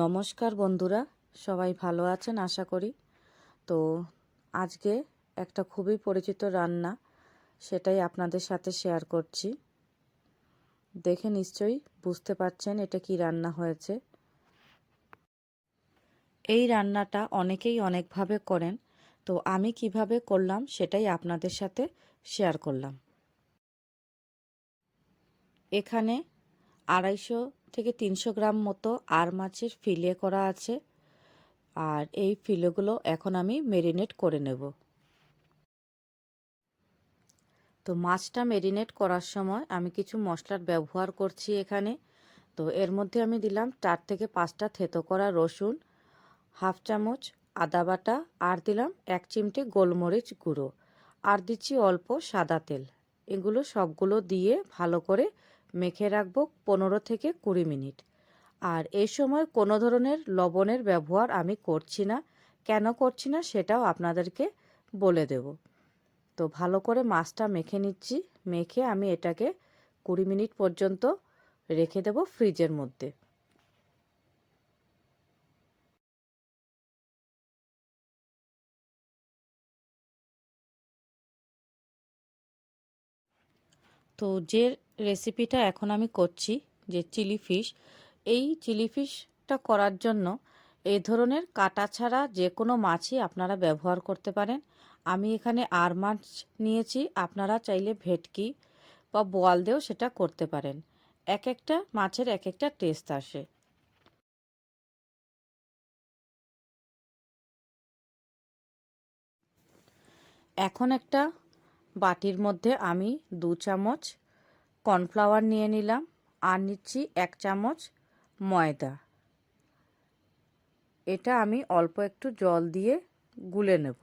নমস্কার বন্ধুরা, সবাই ভালো আছেন আশা করি। তো আজকে একটা খুবই পরিচিত রান্না, সেটাই আপনাদের সাথে শেয়ার করছি। দেখে নিশ্চয়ই বুঝতে পারছেন এটা কি রান্না হয়েছে। এই রান্নাটা অনেকেই অনেকভাবে করেন, তো আমি কীভাবে করলাম সেটাই আপনাদের সাথে শেয়ার করলাম। এখানে আড়াইশো থেকে তিনশো গ্রাম মতো আর মাছের ফিলে করা আছে। আর এই ফিলেগুলো এখন আমি মেরিনেট করে নেব। তো মাছটা মেরিনেট করার সময় আমি কিছু মশলার ব্যবহার করছি এখানে। তো এর মধ্যে আমি দিলাম চার থেকে পাঁচটা থেতো করা রসুন, হাফ চামচ আদা বাটা, আর দিলাম এক চিমটে গোলমরিচ গুঁড়ো। আর দিচ্ছি অল্প সাদা তেল। এগুলো সবগুলো দিয়ে ভালো করে মেখে রাখব পনেরো থেকে কুড়ি মিনিট। আর এই সময় কোনো ধরনের লবণের ব্যবহার আমি করছি না, কেন করছি না সেটাও আপনাদেরকে বলে দেব। তো ভালো করে মাছটা মেখে নিচ্ছি, মেখে আমি এটাকে কুড়ি মিনিট পর্যন্ত রেখে দেব ফ্রিজের মধ্যে। তো যে রেসিপিটা এখন আমি করছি, যে চিলি ফিশ এই চিলি ফিশটা করার জন্য এই ধরনের কাটা ছাড়া যে কোনো মাছই আপনারা ব্যবহার করতে পারেন। আমি এখানে আর মাছ নিয়েছি, আপনারা চাইলে ভেটকি বা বোয়াল দিয়েও সেটা করতে পারেন। এক একটা মাছের এক একটা টেস্ট আসে। এখন একটা বাটির মধ্যে আমি দু চামচ কর্নফ্লাওয়ার নিয়ে নিলাম আর নিচ্ছি এক চামচ ময়দা। এটা আমি অল্প একটু জল দিয়ে গুলে নেব।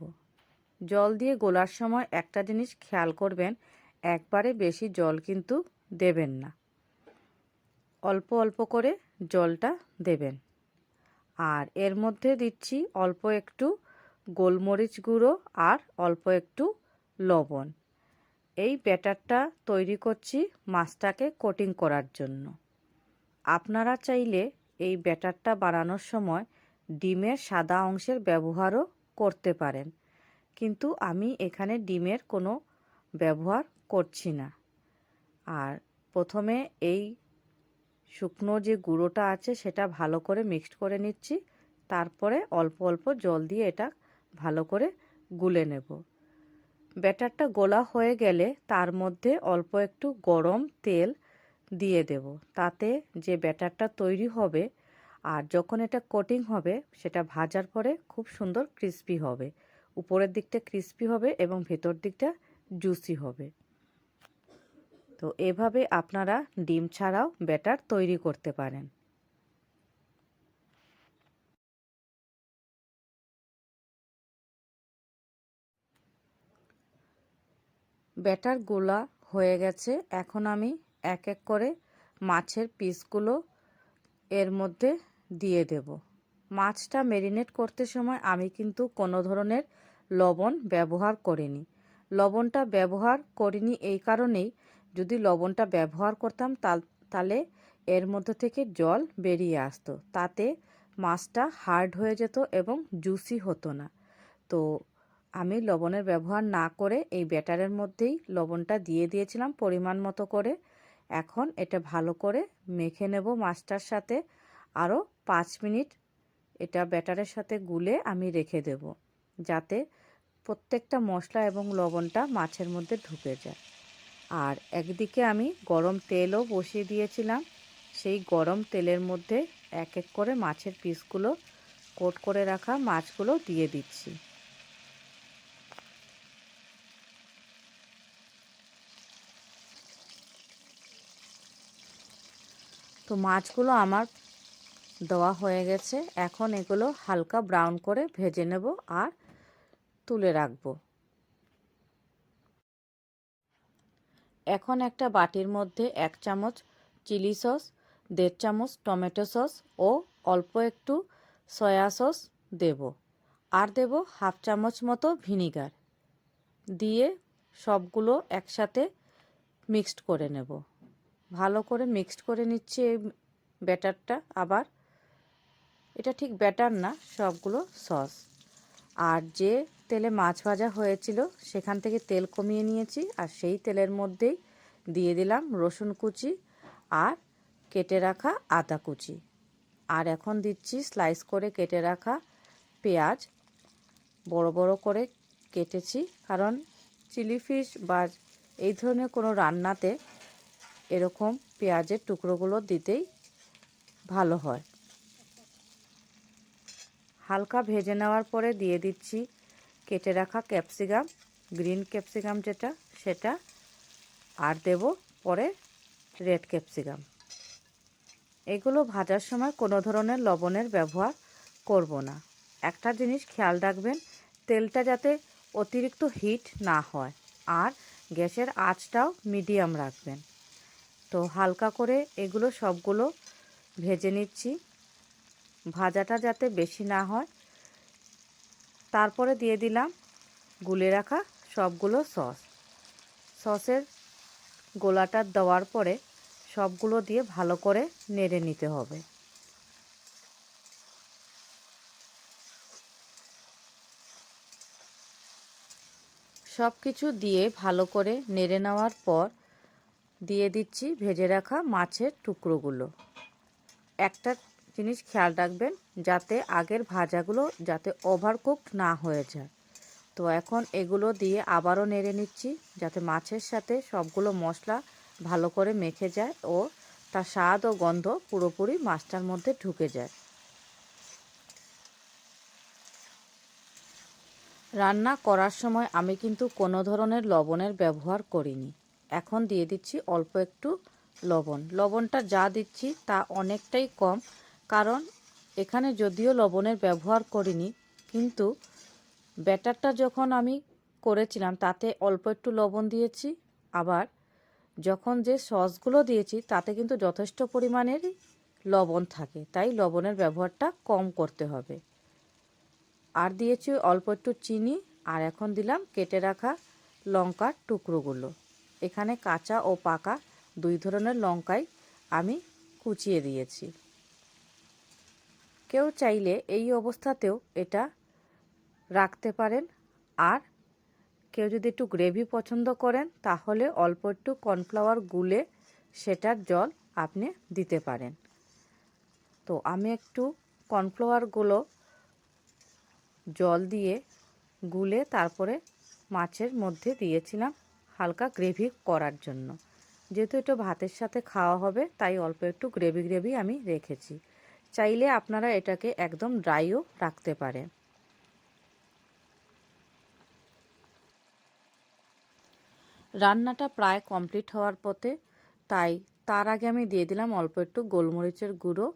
জল দিয়ে গোলার সময় একটা জিনিস খেয়াল করবেন, একবারে বেশি জল কিন্তু দেবেন না। অল্প অল্প করে জলটা দেবেন। আর এর মধ্যে দিচ্ছি অল্প একটু গোলমরিচ গুঁড়ো আর অল্প একটু লবণ। এই ব্যাটারটা তৈরি করছি মাছটাকে কোটিং করার জন্য। আপনারা চাইলে এই ব্যাটারটা বানানোর সময় ডিমের সাদা অংশের ব্যবহারও করতে পারেন। কিন্তু আমি এখানে ডিমের কোনো ব্যবহার করছি না। আর প্রথমে এই শুকনো যে গুঁড়োটা আছে সেটা ভালো করে মিক্সড করে নিচ্ছি। তারপরে অল্প অল্প জল দিয়ে এটা ভালো করে গুলে নেব। ব্যাটারটা গোলা হয়ে গেলে তার মধ্যে অল্প একটু গরম তেল দিয়ে দেব। তাতে যে ব্যাটারটা তৈরি হবে আর যখন এটা কোটিং হবে, সেটা ভাজার পরে খুব সুন্দর ক্রিস্পি হবে। উপরের দিকটা ক্রিস্পি হবে এবং ভেতর দিকটা জুসি হবে। তো এভাবে আপনারা ডিম ছাড়াও ব্যাটার তৈরি করতে পারেন। ব্যাটার গোলা হয়ে গেছে। এখন আমি এক এক করে মাছের পিসগুলো এর মধ্যে দিয়ে দেব। মাছটা মেরিনেট করতে সময় আমি কিন্তু কোনো ধরনের লবণ ব্যবহার করিনি। লবণটা ব্যবহার করিনি এই কারণেই যদি লবণটা ব্যবহার করতাম তাহলে এর মধ্যে থেকে জল বেরিয়ে আসতো। তাতে মাছটা হার্ড হয়ে যেত এবং জুসি হতো না। তো আমি লবণের ব্যবহার না করে এই ব্যাটারের মধ্যেই লবণটা দিয়ে দিয়েছিলাম পরিমাণ মতো করে। এখন এটা ভালো করে মেখে নেব মাছটার সাথে। আরও পাঁচ মিনিট এটা ব্যাটারের সাথে গুলে আমি রেখে দেব, যাতে প্রত্যেকটা মশলা এবং লবণটা মাছের মধ্যে ঢুকে যায়। আর একদিকে আমি গরম তেলও বসিয়ে দিয়েছিলাম। সেই গরম তেলের মধ্যে এক এক করে মাছের পিসগুলো কোট করে রাখা মাছগুলো দিয়ে দিচ্ছি। তো মাছগুলো আমার দেওয়া হয়ে গেছে। এখন এগুলো হালকা ব্রাউন করে ভেজে নেব আর তুলে রাখব। এখন একটা বাটির মধ্যে এক চামচ চিলি সস, দেড় চামচ টমেটো সস ও অল্প একটু সয়া সস দেব। আর দেব হাফ চামচ মতো ভিনিগার। দিয়ে সবগুলো একসাথে মিক্সড করে নেব। ভালো করে মিক্সড করে নিচ্ছি এই ব্যাটারটা আবার। এটা ঠিক ব্যাটার না, সবগুলো সস। আর যে তেলে মাছ ভাজা হয়েছিল, সেখান থেকে তেল কমিয়ে নিয়েছি, আর সেই তেলের মধ্যেই দিয়ে দিলাম রসুন কুচি আর কেটে রাখা আদা কুচি। আর এখন দিচ্ছি স্লাইস করে কেটে রাখা পেঁয়াজ। বড় বড় করে কেটেছি, কারণ চিলি ফিশ বা এই ধরনের কোনো রান্নাতে এরকম পেঁয়াজের টুকরোগুলো দিতেই ভালো হয়। হালকা ভেজে নেওয়ার পরে দিয়ে দিচ্ছি কেটে রাখা ক্যাপসিকাম, গ্রিন ক্যাপসিকাম যেটা, সেটা, আর দেব পরে রেড ক্যাপসিকাম। এগুলো ভাজার সময় কোনো ধরনের লবণের ব্যবহার করব না। একটা জিনিস খেয়াল রাখবেন, তেলটা যাতে অতিরিক্ত হিট না হয়, আর গ্যাসের আঁচটাও মিডিয়াম রাখবেন। তো হালকা করে এগুলো সবগুলো ভেজে নিচ্ছি। ভাজাটা যাতে বেশি না হয়। তারপরে দিয়ে দিলাম গুলে রাখা সবগুলো সস। সসের গোলাটা দেওয়ার পরে সবগুলো দিয়ে ভালো করে নেড়ে নিতে হবে। সব কিছু দিয়ে ভালো করে নেড়ে নেওয়ার পর দিয়ে দিচ্ছি ভেজে রাখা মাছের টুকরোগুলো। একটা জিনিস খেয়াল রাখবেন, যাতে আগের ভাজাগুলো যাতে ওভারকুকড না হয়ে যায়। তো এখন এগুলো দিয়ে আবারও নেড়ে নিচ্ছি, যাতে মাছের সাথে সবগুলো মশলা ভালো করে মেখে যায় ও তার স্বাদ ও গন্ধ পুরোপুরি মাছটার মধ্যে ঢুকে যায়। রান্না করার সময় আমি কিন্তু কোনো ধরনের লবণের ব্যবহার করিনি। এখন দিয়ে দিচ্ছি অল্প একটু লবণ। লবণটা যা দিচ্ছি তা অনেকটাই কম, কারণ এখানে যদিও লবণের ব্যবহার করিনি, কিন্তু ব্যাটারটা যখন আমি করেছিলাম তাতে অল্প একটু লবণ দিয়েছি, আবার যখন যে সসগুলো দিয়েছি তাতে কিন্তু যথেষ্ট পরিমাণের লবণ থাকে, তাই লবণের ব্যবহারটা কম করতে হবে। আর দিয়েছি অল্প একটু চিনি, আর এখন দিলাম কেটে রাখা লঙ্কার টুকরোগুলো। এখানে কাঁচা ও পাকা দুই ধরনের লঙ্কাই আমি কুচিয়ে দিয়েছি। কেউ চাইলে এই অবস্থাতেও এটা রাখতে পারেন। আর কেউ যদি একটু গ্রেভি পছন্দ করেন, তাহলে অল্প একটু কর্নফ্লাওয়ার গুলে সেটার জল আপনি দিতে পারেন। তো আমি একটু কর্নফ্লাওয়ারগুলো জল দিয়ে গুলে তারপরে মাছের মধ্যে দিয়েছিলাম। হালকা গ্রেভি করার জন্য। যেহেতু এটা ভাতের সাথে খাওয়া হবে, তাই অল্প একটু গ্রেভি গ্রেভি আমি রেখেছি। চাইলে আপনারা এটাকে একদম ড্রাইও রাখতে পারেন। রান্নাটা প্রায় কমপ্লিট হওয়ার পথে, তাই তার আগে আমি দিয়ে দিলাম অল্প একটু গোলমরিচের গুঁড়ো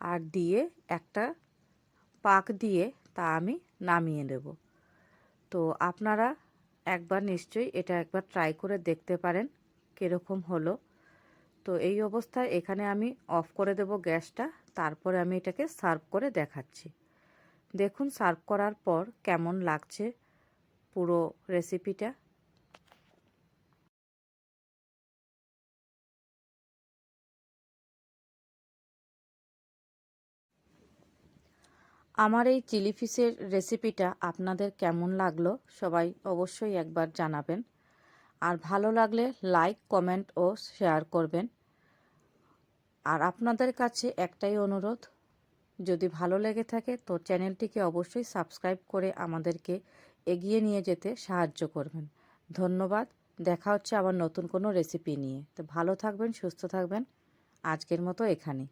আর দিয়ে একটা পাক দিয়ে তা আমি নামিয়ে দেব তো আপনারা একবার নিশ্চয়ই এটা একবার ট্রাই করে দেখতে পারেন কীরকম হলো। তো এই অবস্থায় এখানে আমি অফ করে দেব গ্যাসটা, তারপরে আমি এটাকে সার্ভ করে দেখাচ্ছি। দেখুন সার্ভ করার পর কেমন লাগছে পুরো রেসিপিটা আমার এই চিলি ফিশের রেসিপিটা আপনাদের কেমন লাগল সবাই অবশ্যই একবার জানাবেন। আর ভালো লাগলে লাইক কমেন্ট ও শেয়ার করবেন। আর আপনাদের কাছে একটাই অনুরোধ, যদি ভালো লেগে থাকে তো চ্যানেলটিকে অবশ্যই সাবস্ক্রাইব করে আমাদেরকে এগিয়ে নিয়ে যেতে সাহায্য করবেন। ধন্যবাদ, দেখা হচ্ছে আবার নতুন কোনো রেসিপি নিয়ে। তো ভালো থাকবেন, সুস্থ থাকবেন। আজকের মতো এখানে